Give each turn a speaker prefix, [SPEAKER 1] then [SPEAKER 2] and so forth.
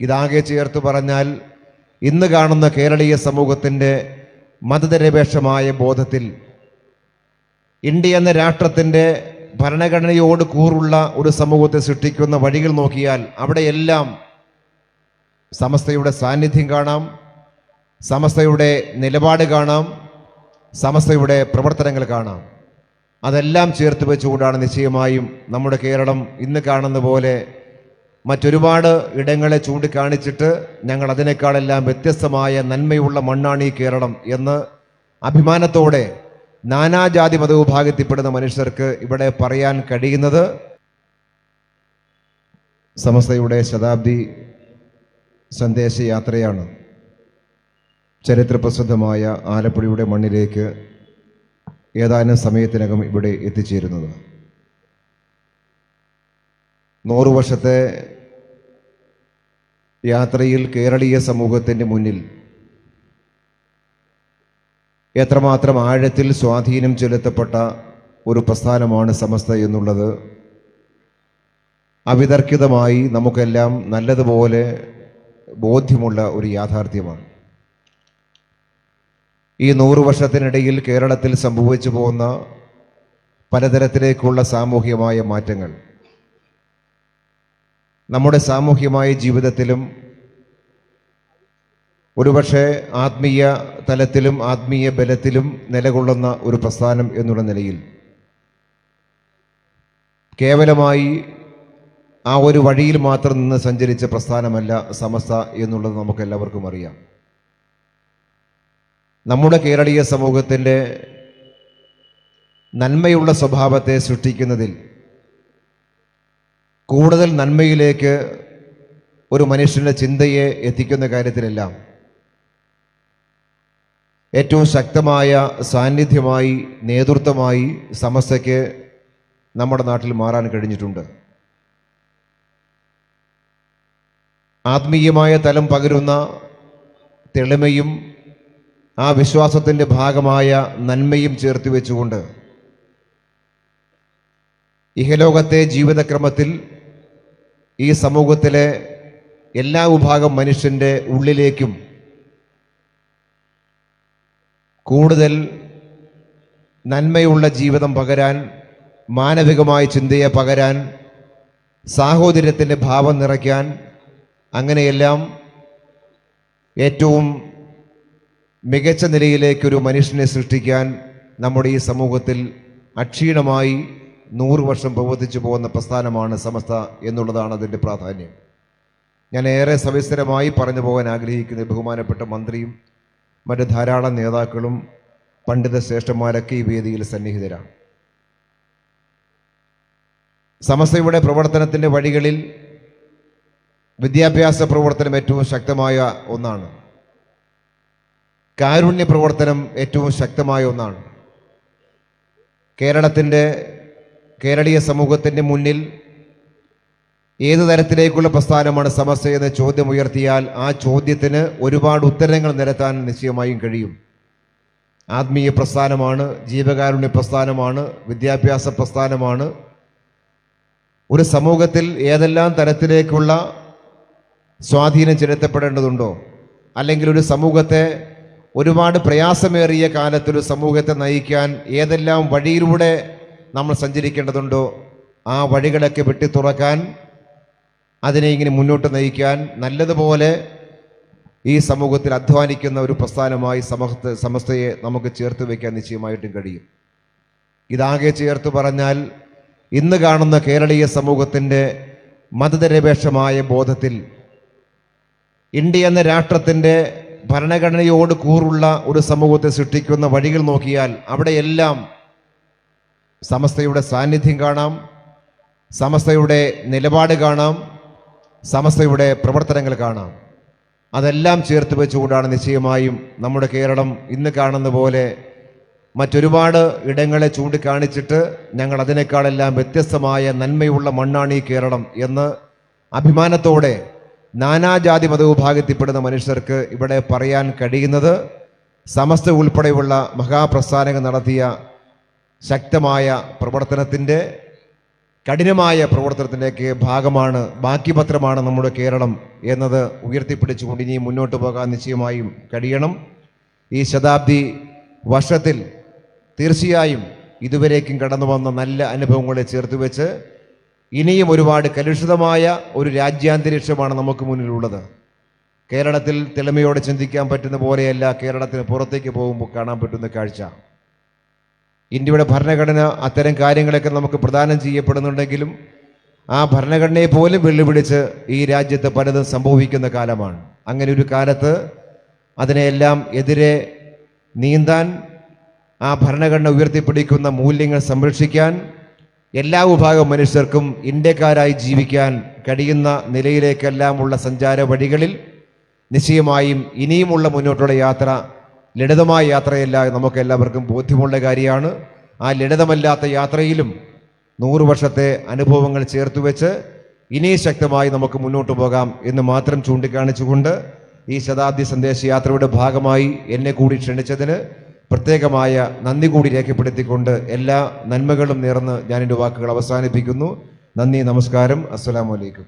[SPEAKER 1] ഇതാകെ ചേർത്ത് പറഞ്ഞാൽ ഇന്ന് കാണുന്ന കേരളീയ സമൂഹത്തിന്റെ മതനിരപേക്ഷമായ ബോധത്തിൽ ഇന്ത്യ എന്ന രാഷ്ട്രത്തിന്റെ ഭരണഘടനയോട് കൂറുള്ള ഒരു സമൂഹത്തെ സൃഷ്ടിക്കുന്ന വഴികൾ നോക്കിയാൽ അവിടെയെല്ലാം സമസ്തയുടെ സാന്നിധ്യം കാണാം സമസ്തയുടെ നിലപാട് കാണാം സമസ്തയുടെ പ്രവർത്തനങ്ങൾ കാണാം. അതെല്ലാം ചേർത്ത് വെച്ചുകൊണ്ടാണ് നിശ്ചയമായും നമ്മുടെ കേരളം ഇന്ന് കാണുന്ന പോലെ മറ്റൊരുപാട് ഇടങ്ങളെ ചൂണ്ടിക്കാണിച്ചിട്ട് ഞങ്ങൾ അതിനേക്കാളെല്ലാം വ്യത്യസ്തമായ നന്മയുള്ള മണ്ണാണ് ഈ കേരളം എന്ന് അഭിമാനത്തോടെ നാനാജാതി മതവിഭാഗത്തിൽപ്പെടുന്ന മനുഷ്യർക്ക് ഇവിടെ പറയാൻ കഴിയുന്നത് സമസ്തയുടെ ശതാബ്ദി സന്ദേശയാത്രയാണ്. ചരിത്രപ്രസിദ്ധമായ ആലപ്പുഴയുടെ മണ്ണിലേക്ക് ഏതാനും സമയത്തിനകം ഇവിടെ എത്തിച്ചേരുന്നത്. നൂറു വർഷത്തെ യാത്രയിൽ കേരളീയ സമൂഹത്തിന്റെ മുന്നിൽ എത്രമാത്രം ആഴത്തിൽ സ്വാധീനം ചെലുത്തപ്പെട്ട ഒരു പ്രസ്ഥാനമാണ് സമസ്ത എന്നുള്ളത് അവിതർക്കിതമായി നമുക്കെല്ലാം നല്ലതുപോലെ ബോധ്യമുള്ള ഒരു യാഥാർത്ഥ്യമാണ്. ഈ നൂറു വർഷത്തിനിടയിൽ കേരളത്തിൽ സംഭവിച്ചു പോകുന്ന പലതരത്തിലേക്കുള്ള സാമൂഹികമായ മാറ്റങ്ങൾ നമ്മുടെ സാമൂഹ്യമായ ജീവിതത്തിലും ഒരുപക്ഷെ ആത്മീയ തലത്തിലും ആത്മീയ ബലത്തിലും നിലകൊള്ളുന്ന ഒരു പ്രസ്ഥാനം എന്നുള്ള നിലയിൽ കേവലമായി ആ ഒരു വഴിയിൽ മാത്രം നിന്ന് സഞ്ചരിച്ച പ്രസ്ഥാനമല്ല സമസ്ത എന്നുള്ളത് നമുക്ക് എല്ലാവർക്കും അറിയാം. നമ്മുടെ കേരളീയ സമൂഹത്തിന്റെ നന്മയുള്ള സ്വഭാവത്തെ സൃഷ്ടിക്കുന്നതിൽ കൂടുതൽ നന്മയിലേക്ക് ഒരു മനുഷ്യന്റെ ചിന്തയെ എത്തിക്കുന്ന കാര്യത്തിലെല്ലാം ഏറ്റവും ശക്തമായ സാന്നിധ്യമായി നേതൃത്വമായി സമസ്തയ്ക്ക് നമ്മുടെ നാട്ടിൽ മാറാൻ കഴിഞ്ഞിട്ടുണ്ട്. ആത്മീയമായ തലം പകരുന്ന തെളിമയും ആ വിശ്വാസത്തിന്റെ ഭാഗമായ നന്മയും ചേർത്ത് വെച്ചുകൊണ്ട് ഇഹലോകത്തെ ജീവിതക്രമത്തിൽ ഈ സമൂഹത്തിലെ എല്ലാ വിഭാഗം മനുഷ്യന്റെ ഉള്ളിലേക്കും കൂടുതൽ നന്മയുള്ള ജീവിതം പകരാൻ മാനവികമായ ചിന്തയെ പകരാൻ സാഹോദര്യത്തിന്റെ ഭാവം നിറയ്ക്കാൻ അങ്ങനെയെല്ലാം ഏറ്റവും മികച്ച നിലയിലേക്കൊരു മനുഷ്യനെ സൃഷ്ടിക്കാൻ നമ്മുടെ ഈ സമൂഹത്തിൽ അക്ഷീണമായി നൂറ് വർഷം പ്രവർത്തിച്ചു പോകുന്ന പ്രസ്ഥാനമാണ് സമസ്ത എന്നുള്ളതാണ് അതിന്റെ പ്രാധാന്യം. ഞാൻ ഏറെ സവിസ്തരമായി പറഞ്ഞു പോകാൻ ആഗ്രഹിക്കുന്ന ബഹുമാനപ്പെട്ട മന്ത്രിയും മറ്റ് ധാരാളം നേതാക്കളും പണ്ഡിത ശ്രേഷ്ഠന്മാരൊക്കെ ഈ വേദിയിൽ സന്നിഹിതരാണ്. സമസ്തയുടെ പ്രവർത്തനത്തിന്റെ വഴികളിൽ വിദ്യാഭ്യാസ പ്രവർത്തനം ഏറ്റവും ശക്തമായ ഒന്നാണ്. കാരുണ്യ പ്രവർത്തനം ഏറ്റവും ശക്തമായ ഒന്നാണ്. കേരളത്തിന്റെ കേരളീയ സമൂഹത്തിന്റെ മുന്നിൽ ഏത് തരത്തിലേക്കുള്ള പ്രസ്ഥാനമാണ് സമസ്ത എന്ന ചോദ്യം ഉയർത്തിയാൽ ആ ചോദ്യത്തിന് ഒരുപാട് ഉത്തരങ്ങൾ നിരത്താൻ നിശ്ചയമായും കഴിയും. ആത്മീയ പ്രസ്ഥാനമാണ് ജീവകാരുണ്യ പ്രസ്ഥാനമാണ് വിദ്യാഭ്യാസ പ്രസ്ഥാനമാണ്. ഒരു സമൂഹത്തിൽ ഏതെല്ലാം തരത്തിലേക്കുള്ള സ്വാധീനം ചെലുത്തപ്പെടേണ്ടതുണ്ടോ? അല്ലെങ്കിൽ ഒരു സമൂഹത്തെ ഒരുപാട് പ്രയാസമേറിയ കാലത്തൊരു സമൂഹത്തെ നയിക്കാൻ ഏതെല്ലാം വഴിയിലൂടെ നമ്മൾ സഞ്ചരിക്കേണ്ടതുണ്ടോ? ആ വഴികളൊക്കെ വെട്ടി തുറക്കാൻ അതിനെ ഇങ്ങനെ മുന്നോട്ട് നയിക്കാൻ നല്ലതുപോലെ ഈ സമൂഹത്തിൽ അധ്വാനിക്കുന്ന ഒരു പ്രസ്ഥാനമായി സമൂഹത്തെ സമസ്തയെ നമുക്ക് ചേർത്ത് വയ്ക്കാൻ നിശ്ചയമായിട്ടും കഴിയും. ഇതാകെ ചേർത്ത് പറഞ്ഞാൽ ഇന്ന് കാണുന്ന കേരളീയ സമൂഹത്തിന്റെ മതനിരപേക്ഷമായ ബോധത്തിൽ ഇന്ത്യ എന്ന രാഷ്ട്രത്തിന്റെ ഭരണഘടനയോട് കൂറുള്ള ഒരു സമൂഹത്തെ സൃഷ്ടിക്കുന്ന വഴികൾ നോക്കിയാൽ അവിടെയെല്ലാം സമസ്തയുടെ സാന്നിധ്യം കാണാം. സമസ്തയുടെ നിലപാട് കാണാം. സമസ്തയുടെ പ്രവർത്തനങ്ങൾ കാണാം. അതെല്ലാം ചേർത്ത് വെച്ചുകൊണ്ടാണ് നിശ്ചയമായും നമ്മുടെ കേരളം ഇന്ന് കാണുന്ന പോലെ മറ്റൊരുപാട് ഇടങ്ങളെ ചൂണ്ടിക്കാണിച്ചിട്ട് ഞങ്ങൾ അതിനേക്കാളെല്ലാം വ്യത്യസ്തമായ നന്മയുള്ള മണ്ണാണ് ഈ കേരളം എന്ന് അഭിമാനത്തോടെ നാനാജാതി മതവിഭാഗത്തിൽപ്പെടുന്ന മനുഷ്യർക്ക് ഇവിടെ പറയാൻ കഴിയുന്നത് സമസ്ത ഉൾപ്പെടെയുള്ള മഹാപ്രസ്ഥാനങ്ങൾ നടത്തിയ ശക്തമായ പ്രവർത്തനത്തിന്റെ കഠിനമായ പ്രവർത്തനത്തിന്റെയൊക്കെ ഭാഗമാണ് ബാക്കി പത്രമാണ് നമ്മുടെ കേരളം എന്നത് ഉയർത്തിപ്പിടിച്ചുകൊണ്ട് ഇനി മുന്നോട്ട് പോകാൻ നിശ്ചയമായും കഴിയണം. ഈ ശതാബ്ദി വർഷത്തിൽ തീർച്ചയായും ഇതുവരേക്കും കടന്നു വന്ന നല്ല അനുഭവങ്ങളെ ചേർത്ത് വെച്ച് ഇനിയും ഒരുപാട് കലുഷിതമായ ഒരു രാജ്യാന്തരീക്ഷമാണ് നമുക്ക് മുന്നിലുള്ളത്. കേരളത്തിൽ തെളിമയോടെ ചിന്തിക്കാൻ പറ്റുന്ന പോലെയല്ല കേരളത്തിന് പുറത്തേക്ക് പോകുമ്പോൾ കാണാൻ പറ്റുന്ന കാഴ്ച. ഇന്ത്യയുടെ ഭരണഘടന അത്തരം കാര്യങ്ങളൊക്കെ നമുക്ക് പ്രദാനം ചെയ്യപ്പെടുന്നുണ്ടെങ്കിലും ആ ഭരണഘടനയെ പോലും വെല്ലുവിളിച്ച് ഈ രാജ്യത്ത് പലതും സംഭവിക്കുന്ന കാലമാണ്. അങ്ങനെ ഒരു കാലത്ത് അതിനെയെല്ലാം എതിരെ നീന്താൻ ആ ഭരണഘടന ഉയർത്തിപ്പിടിക്കുന്ന മൂല്യങ്ങൾ സംരക്ഷിക്കാൻ എല്ലാ വിഭാഗം മനുഷ്യർക്കും ഇന്ത്യക്കാരായി ജീവിക്കാൻ കഴിയുന്ന നിലയിലേക്കെല്ലാമുള്ള സഞ്ചാര വഴികളിൽ നിശ്ചയമായും ഇനിയുമുള്ള മുന്നോട്ടുള്ള യാത്ര ലളിതമായ യാത്രയല്ല നമുക്ക് എല്ലാവർക്കും ബോധ്യമുള്ള കാര്യമാണ്. ആ ലളിതമല്ലാത്ത യാത്രയിലും നൂറു വർഷത്തെ അനുഭവങ്ങൾ ചേർത്ത് വെച്ച് ഇനി ശക്തമായി നമുക്ക് മുന്നോട്ട് പോകാം എന്ന് മാത്രം ചൂണ്ടിക്കാണിച്ചുകൊണ്ട് ഈ ശതാബ്ദി സന്ദേശ യാത്രയുടെ ഭാഗമായി എന്നെ കൂടി ക്ഷണിച്ചതിന് പ്രത്യേകമായ നന്ദി കൂടി രേഖപ്പെടുത്തിക്കൊണ്ട് എല്ലാ നന്മകളും നേർന്ന് ഞാൻ എന്റെ വാക്കുകൾ അവസാനിപ്പിക്കുന്നു. നന്ദി നമസ്കാരം. അസ്സലാമു അലൈക്കും.